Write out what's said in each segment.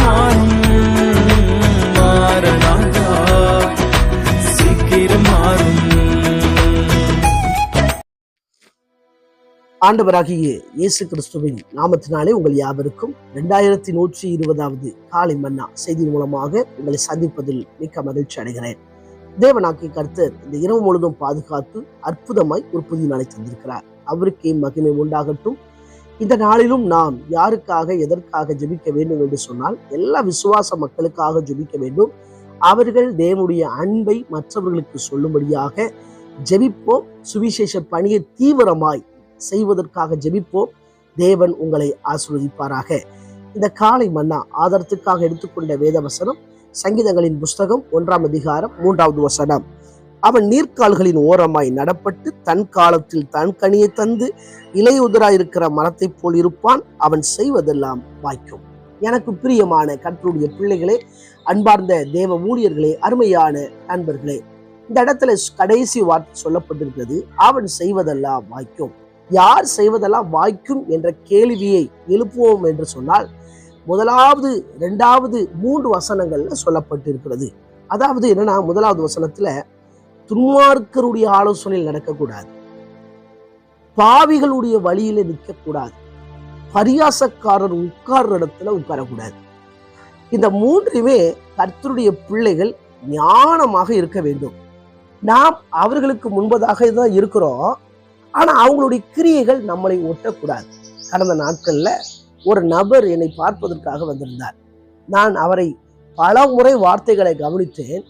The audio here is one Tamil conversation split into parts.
மாறும் சீக்கிரம் மாறும். ஆண்டவராகிய இயேசு கிறிஸ்துவின் நாமத்தினாலே உங்கள் யாவருக்கும் ரெண்டாயிரத்தி நூற்றி இருபதாவது காலை மன்னா செய்தி மூலமாக உங்களை சந்திப்பதில் மிக்க மகிழ்ச்சி அடைகிறேன். தேவனாக்கி கர்த்தர் இந்த இரவு முழுதும் பாதுகாத்து அற்புதமாய் ஒரு புதிய நாளை தந்திருக்கிறார். அவருக்கே மகிமை உண்டாகட்டும். இந்த நாளிலும் நாம் யாருக்காக எதற்காக ஜெபிக்க வேண்டும் என்று சொன்னால் எல்லா விசுவாச மக்களுக்காக ஜெபிக்க வேண்டும். அவர்கள் தேவனுடைய அன்பை மற்றவர்களுக்கு சொல்லும்படியாக ஜெபிப்போம். சுவிசேஷ பணியை தீவிரமாய் செய்வதற்காக ஜெபிப்போம். தேவன் உங்களை ஆசிர்வதிப்பாராக. இந்த காலை மன்னா ஆதாரத்துக்காக எடுத்துக்கொண்ட வேத வசனம் சங்கீதங்களின் புஸ்தகம் ஒன்றாம் அதிகாரம் மூன்றாவது வசனம். அவன் நீர்க்கால்களின் ஓரமாய் நடப்பட்டு தன் காலத்தில் தன் கனியை தந்து இலையுதிராயிருக்கிற மரத்தைப் போல் இருப்பான். அவன் செய்வதெல்லாம் வாய்க்கும். எனக்கு பிரியமான கற்றுடைய பிள்ளைகளே அன்பார்ந்த தேவ ஊழியர்களே அருமையான நண்பர்களே இந்த இடத்துல கடைசி வார்த்தை சொல்லப்பட்டிருக்கிறது. அவன் செய்வதெல்லாம் வாய்க்கும். யார் செய்வதெல்லாம் வாய்க்கும் என்ற கேள்வியை எழுப்புவோம் என்று சொன்னால் முதலாவது ரெண்டாவது மூன்று வசனங்கள்ல சொல்லப்பட்டிருக்கிறது. அதாவது என்னன்னா முதலாவது வசனத்துல துன்மார்க்கருடைய ஆலோசனையில் நடக்கக்கூடாது. பாவிகளுடைய வழியில நிற்கக்கூடாது. பரியாசக்காரர் உட்கார்ற இடத்துல உட்காரக்கூடாது. இந்த மூன்றுமே கர்த்தருடைய பிள்ளைகள் ஞானமாக இருக்க வேண்டும். நாம் அவர்களுக்கு முன்பதாக தான் இருக்கிறோம். ஆனா அவங்களுடைய கிரியைகள் நம்மளை ஒட்டக்கூடாது. கடந்த நாட்கள்ல ஒரு நபர் என்னை பார்ப்பதற்காக வந்திருந்தார். நான் அவரை பல முறை வார்த்தைகளை கவனித்தேன்.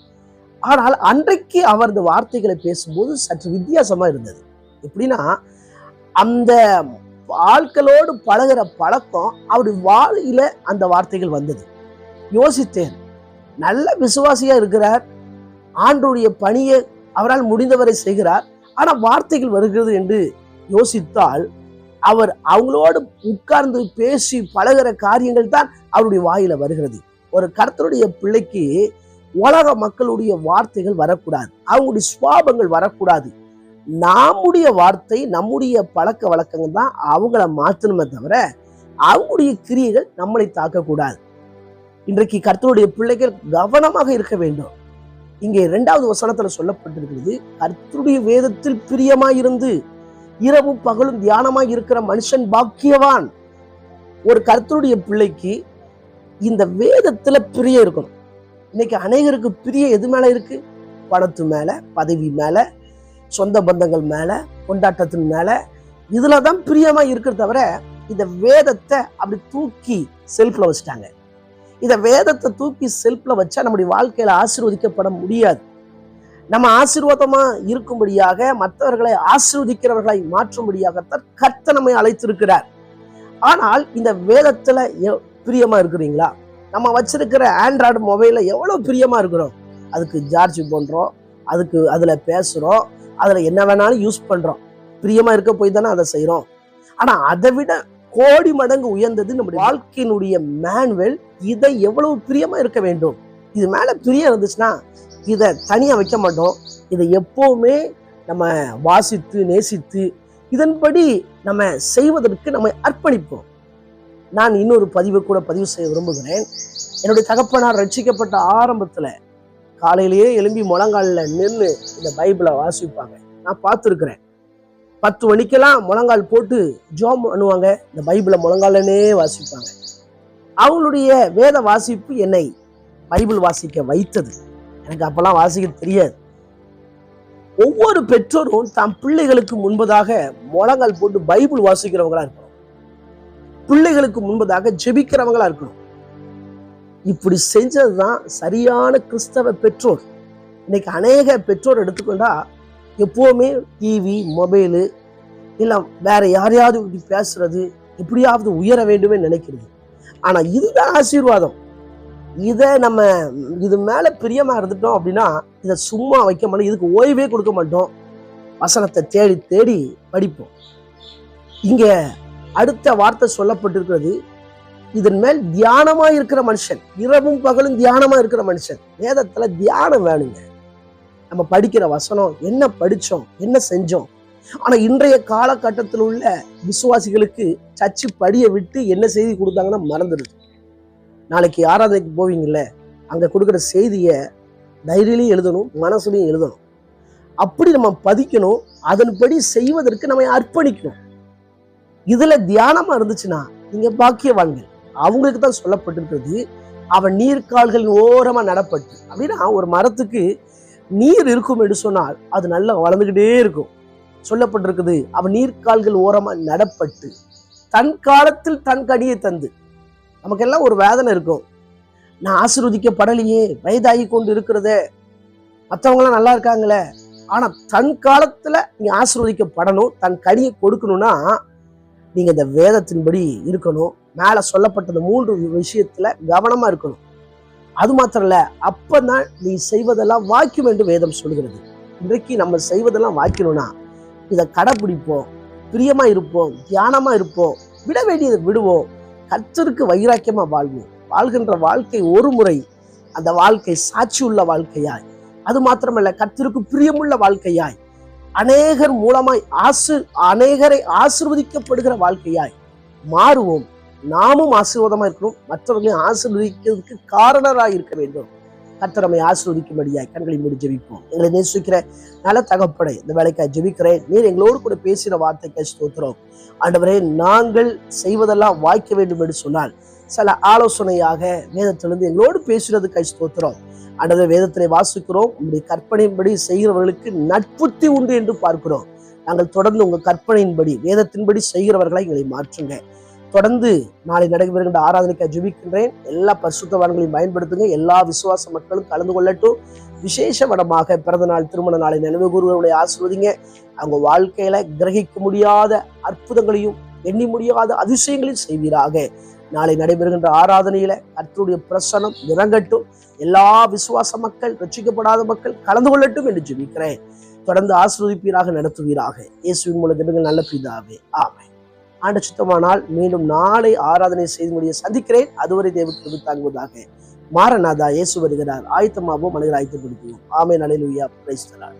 ஆனால் அன்றைக்கு அவரது வார்த்தைகளை பேசும்போது சற்று வித்தியாசமாக இருந்தது. எப்படின்னா அந்த ஆட்களோடு பழகிற பழக்கம் அவருடைய வாயில அந்த வார்த்தைகள் வந்தது. யோசித்தேன் நல்ல விசுவாசியாக இருக்கிறார் ஆண்டுடைய பணியை அவரால் முடிந்தவரை செய்கிறார் ஆனால் வார்த்தைகள் வருகிறது என்று யோசித்தால் அவர் அவங்களோடு உட்கார்ந்து பேசி பழகுற காரியங்கள் தான் அவருடைய வாயில வருகிறது. ஒரு கருத்தருடைய பிள்ளைக்கு உலக மக்களுடைய வார்த்தைகள் வரக்கூடாது. அவங்களுடைய சுவாபங்கள் வரக்கூடாது. நம்முடைய வார்த்தை நம்முடைய பழக்க வழக்கங்கள் தான் அவங்கள மாற்றணுமே தவிர அவங்களுடைய கிரியைகள் நம்மளை தாக்கக்கூடாது. இன்றைக்கு கர்த்தருடைய பிள்ளைகள் கவனமாக இருக்க வேண்டும். இங்கே இரண்டாவது வசனத்துல சொல்லப்பட்டிருக்கிறது கர்த்தருடைய வேதத்தில் பிரியமாயிருந்து இரவும் பகலும் தியானமாய் இருக்கிற மனுஷன் பாக்கியவான். ஒரு கர்த்தருடைய பிள்ளைக்கு இந்த வேதத்துல பிரியம் இருக்கணும். இன்னைக்கு அநேகருக்கு பிரிய எது மேல இருக்கு? பணத்து மேல பதவி மேல சொந்த பந்தங்கள் மேல கொண்டாட்டத்தின் மேல. இதில் தான் பிரியமா இருக்கிறத தவிர இந்த வேதத்தை அப்படி தூக்கி செல்ஃபில் வச்சுட்டாங்க. இந்த வேதத்தை தூக்கி செல்ஃபில் வச்சா நம்முடைய வாழ்க்கையில ஆசீர்வதிக்கப்பட முடியாது. நம்ம ஆசீர்வாதமா இருக்கும்படியாக மற்றவர்களை ஆசீர்வதிக்கிறவர்களை மாற்றும்படியாகத்தான் கர்த்த நம்மை அழைத்திருக்கிறார். ஆனால் இந்த வேதத்துல எ- பிரியமா இருக்கிறீங்களா? நம்ம வச்சிருக்கிற ஆண்ட்ராய்டு மொபைலில் எவ்வளோ பிரியமாக இருக்கிறோம்? அதுக்கு சார்ஜ் பண்ணுறோம் அதுக்கு அதில் பேசுகிறோம் அதில் என்ன வேணாலும் யூஸ் பண்ணுறோம் பிரியமாக இருக்க போய் தானே அதை செய்கிறோம் ஆனால் அதை விட கோடி மடங்கு உயர்ந்தது நம்முடைய வாழ்க்கையினுடைய மேன்வெல் இதை எவ்வளவு பிரியமாக இருக்க வேண்டும்? இது மேலே பிரியம் இருந்துச்சுன்னா இதை தனியாக வைக்க மாட்டோம். இதை எப்போவுமே நம்ம வாசித்து நேசித்து இதன்படி நம்ம செய்வதற்கு நம்ம அர்ப்பணிப்போம். நான் இன்னொரு பதிவை கூட பதிவு செய்ய விரும்புகிறேன். என்னுடைய தகப்பனார் ரட்சிக்கப்பட்ட ஆரம்பத்துல காலையிலேயே எலும்பி முழங்காலில் நின்று இந்த பைபிளை வாசிப்பாங்க. நான் பார்த்துருக்குறேன். பத்து மணிக்கெல்லாம் முழங்கால் போட்டு ஜோம் பண்ணுவாங்க. இந்த பைபிளை முழங்காலனே வாசிப்பாங்க. அவங்களுடைய வேத வாசிப்பு என்னை பைபிள் வாசிக்க வைத்தது. எனக்கு அப்பெல்லாம் வாசிக்க தெரியாது. ஒவ்வொரு பெற்றோரும் தம் பிள்ளைகளுக்கு முன்பதாக முழங்கால் போட்டு பைபிள் வாசிக்கிறவங்களா இருப்பாங்க. பிள்ளைகளுக்கு முன்பதாக ஜெபிக்கிறவங்களா இருக்கணும். இப்படி செஞ்சதுதான் சரியான கிறிஸ்தவ பெற்றோர். இன்னைக்கு அநேக பெற்றோர் எடுத்துக்கொண்டா எப்போவுமே டிவி மொபைலு இல்லை வேற யாரையாவது இப்படி பேசுறது எப்படியாவது உயர வேண்டுமே நினைக்கிறது. ஆனா இதுதான் ஆசீர்வாதம். இதை நம்ம இது மேல பிரியமா இருந்துட்டோம் அப்படின்னா இதை சும்மா வைக்க மாட்டோம். இதுக்கு ஓய்வே கொடுக்க மாட்டோம். வசனத்தை தேடி தேடி படிப்போம். இங்கே அடுத்த வார்த்தை சொல்லப்பட்டிருக்கிறது. இதன் மேல் தியானமா இருக்கிற மனுஷன் இரவும் பகலும் தியானமா இருக்கிற மனுஷன் வேதத்துல தியானம் வேணுங்க. நம்ம படிக்கிற வசனம் என்ன படிச்சோம் என்ன செஞ்சோம். ஆனா இன்றைய காலகட்டத்தில் உள்ள விசுவாசிகளுக்கு சர்ச்சு படியை விட்டு என்ன செய்தி கொடுத்தாங்கன்னா மறந்துடுது. நாளைக்கு ஆராதனைக்கு போவீங்கல்ல அங்க கொடுக்குற செய்தியை டைரியிலையும் எழுதணும் மனசுலையும் எழுதணும். அப்படி நம்ம பதிக்கணும் அதன்படி செய்வதற்கு நம்ம அர்ப்பணிக்கணும். இதுல தியானமா இருந்துச்சுன்னா நீங்க பாக்கியவான்கள் அவங்களுக்கு தான் சொல்லப்பட்டிருக்கிறது அவன் நீர்க்கால்களின் ஓரமா நடப்பட்டு அப்படின்னா ஒரு மரத்துக்கு நீர் இருக்கும் என்று சொன்னால் அது நல்லா வளர்ந்துக்கிட்டே இருக்கும். சொல்லப்பட்டிருக்குது அவன் நீர்க்கால்கள் ஓரமா நடப்பட்டு தன் காலத்தில் தன் கனியை தந்து. நமக்கெல்லாம் ஒரு வேதனை இருக்கும். நான் ஆசீர்வதிக்கப்படலையே வயதாகி கொண்டு இருக்கிறதே. மற்றவங்களாம் நல்லா இருக்காங்களே. ஆனா தன் காலத்துல நீ ஆசீர்வதிக்கப்படணும் தன் கனியை கொடுக்கணும்னா நீங்கள் இந்த வேதத்தின்படி இருக்கணும். மேலே சொல்லப்பட்ட மூன்று விஷயத்தில் கவனமாக இருக்கணும். அது மாத்திரம் இல்லை அப்போ தான் நீ செய்வதெல்லாம் வாக்கியம் என்று வேதம் சொல்கிறது. இன்றைக்கு நம்ம செய்வதெல்லாம் வாய்க்கணும்னா இதை கடைப்பிடிப்போம் பிரியமாக இருப்போம் தியானமாக இருப்போம் விட வேண்டியதை விடுவோம் கத்தருக்கு வைராக்கியமாக வாழ்வோம். வாழ்கின்ற வாழ்க்கை ஒரு முறை அந்த வாழ்க்கை சாட்சி உள்ள வாழ்க்கையாய். அது மாத்திரமல்ல கர்த்தருக்கு பிரியமுள்ள வாழ்க்கையாய். அநேகர் மூலமாய் ஆசு அநேகரை ஆசிர்வதிக்கப்படுகிற வாழ்க்கையாய் மாறுவோம். நாமும் ஆசீர்வாதமாக இருக்கணும். மற்றவர்களையும் ஆசீர்வதிக்கிறதுக்கு காரணராக இருக்க வேண்டும். கத்தரமை ஆசீர்வதிக்கும்படியாய் கண்களை மூடி ஜெபிப்போம். எங்களை நேசிக்கிற நல்ல தகப்படை இந்த வேலைக்காய் ஜெபிக்கிறேன். நீர் எங்களோடு கூட பேசின வார்த்தைக்கு ஸ்தோத்திரம். ஆண்டவரே நாங்கள் செய்வதெல்லாம் வாய்க்க வேண்டும் என்று சொன்னால் சில ஆலோசனையாக வேதத்திலிருந்து எங்களோடு பேசுறதுக்கு ஸ்தோத்திரம். ஆண்டவரே வேதத்திலே வாசிக்கிறோம். உங்களுடைய கற்பனையின்படி செய்கிறவர்களுக்கு நட்புத்தி உண்டு என்று பார்க்கிறோம். நாங்கள் தொடர்ந்து உங்கள் கற்பனையின்படி வேதத்தின்படி செய்கிறவர்களை எங்களை மாற்றுங்க. தொடர்ந்து நாளை நடைபெறுகின்ற ஆராதனைக்காக ஜெபிக்கின்றேன். எல்லா பரிசுத்தவான்களையும் பயன்படுத்துங்க. எல்லா விசுவாச மக்களும் கலந்து கொள்ளட்டும். விசேஷ வடமாக பிறந்த நாள் திருமண நாளை நினைவு கூறுவர்களை ஆசிர்வதிங்க. அவங்க வாழ்க்கையில கிரகிக்க முடியாத அற்புதங்களையும் எண்ணி முடியாத அதிசயங்களையும் செய்வீராக. நாளை நடைபெறுகின்ற ஆராதனையில கர்த்தருடைய பிரசனம் இறங்கட்டும். எல்லா விசுவாச மக்கள் ரட்சிக்கப்படாத மக்கள் கலந்து கொள்ளட்டும் என்று ஜெபிக்கிறேன். தொடர்ந்து ஆசிர்வதிப்பீராக நடத்துவீராக. இயேசுவின் மூலம் ஜெபங்கள் நல்ல பிதாவே. ஆமை ஆண்ட சுத்தமானால் மீண்டும் நாளை ஆராதனை செய்து முடிய சந்திக்கிறேன். அதுவரை தேவக்கு தாங்குவதாக மாரநாதா இயேசு வருகிறார். ஆயத்தமாகவும் மனிதர் ஆயத்தப்படுத்துவோம் ஆமை நலையிலுயா பிரைஸ்தலான்